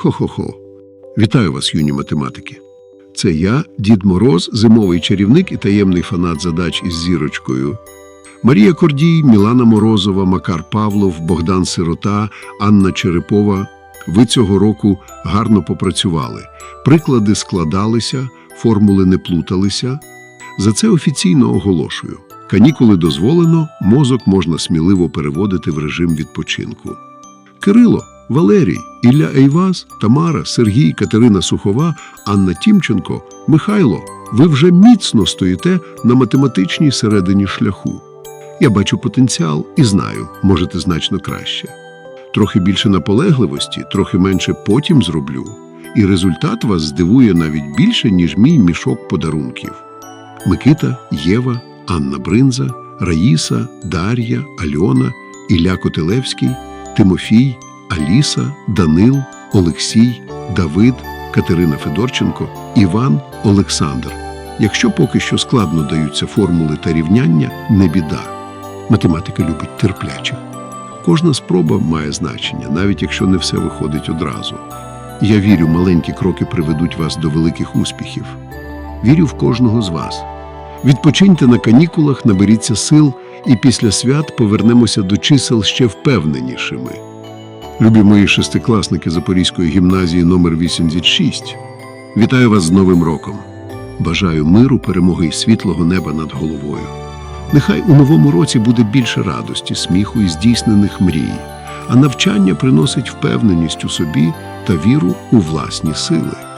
Хо-хо-хо. Вітаю вас, юні математики. Це я, Дід Мороз, зимовий чарівник і таємний фанат задач із зірочкою. Марія Кордій, Мілана Морозова, Макар Павлов, Богдан Сирота, Анна Черепова. Ви цього року гарно попрацювали. Приклади складалися, формули не плуталися. За це офіційно оголошую. Канікули дозволено, мозок можна сміливо переводити в режим відпочинку. Кирило, Валерій, Ілля Ейваз, Тамара, Сергій, Катерина Сухова, Анна Тімченко, Михайло, ви вже міцно стоїте на математичній середині шляху. Я бачу потенціал і знаю, можете значно краще. Трохи більше наполегливості, трохи менше потім зроблю, і результат вас здивує навіть більше, ніж мій мішок подарунків. Микита, Єва, Анна Бринза, Раїса, Дар'я, Альона, Ілля Котелевський, Тимофій, Аліса, Данил, Олексій, Давид, Катерина Федорченко, Іван, Олександр. Якщо поки що складно даються формули та рівняння, не біда. Математика любить терплячих. Кожна спроба має значення, навіть якщо не все виходить одразу. Я вірю, маленькі кроки приведуть вас до великих успіхів. Вірю в кожного з вас. Відпочиньте на канікулах, наберіться сил, і після свят повернемося до чисел ще впевненішими. Любі мої шестикласники Запорізької гімназії номер 86 Вітаю вас з Новим роком. Бажаю миру, перемоги і світлого неба над головою. Нехай у новому році буде більше радості, сміху і здійснених мрій, а навчання приносить впевненість у собі та віру у власні сили.